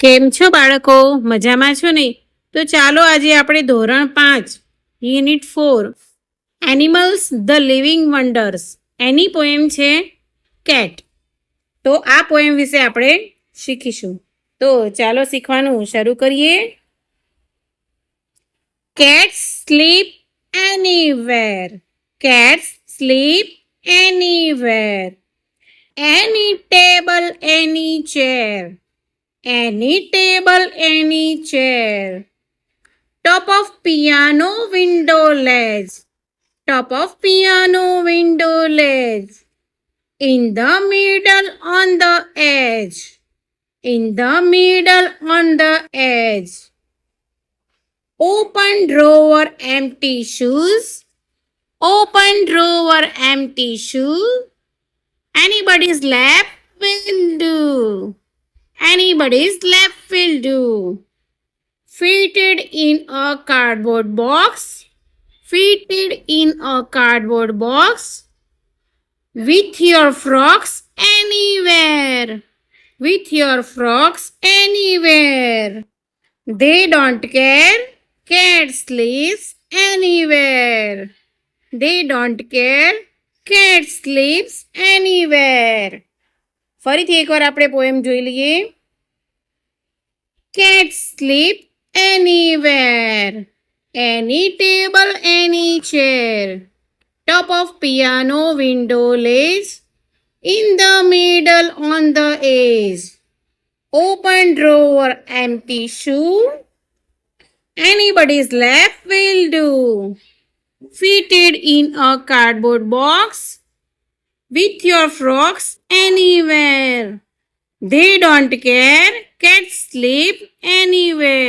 કેમ છો બાળકો? મજામાં છો ને? તો ચાલો આજે આપણે ધોરણ પાંચ, unit four animals the living wonders any poem છે કેટ તો આ પોએમ વિશે આપણે શીખીશું. તો ચાલો શીખવાનું શરૂ કરીએ. Cats sleep anywhere cats sleep anywhere any table any chair any table, any chair. Top of piano window ledge. Top of piano window ledge. In the middle on the edge. In the middle on the edge. Open drawer empty shoes. Open drawer empty shoe. Anybody's lap will do. Anybody's left will do. Fitted in a cardboard box. Fitted in a cardboard box. With your frocks anywhere. With your frocks anywhere. They don't care. Cat sleeps anywhere. They don't care. Cat sleeps anywhere. ફરીથી એકવાર આપણે poem જોઈ લઈએ cat sleep anywhere any table any chair top of piano window ledge in the middle on the edge open drawer empty shoe anybody's lap will do fitted in a cardboard box with your frogs anywhere. They don't care, cats sleep anywhere.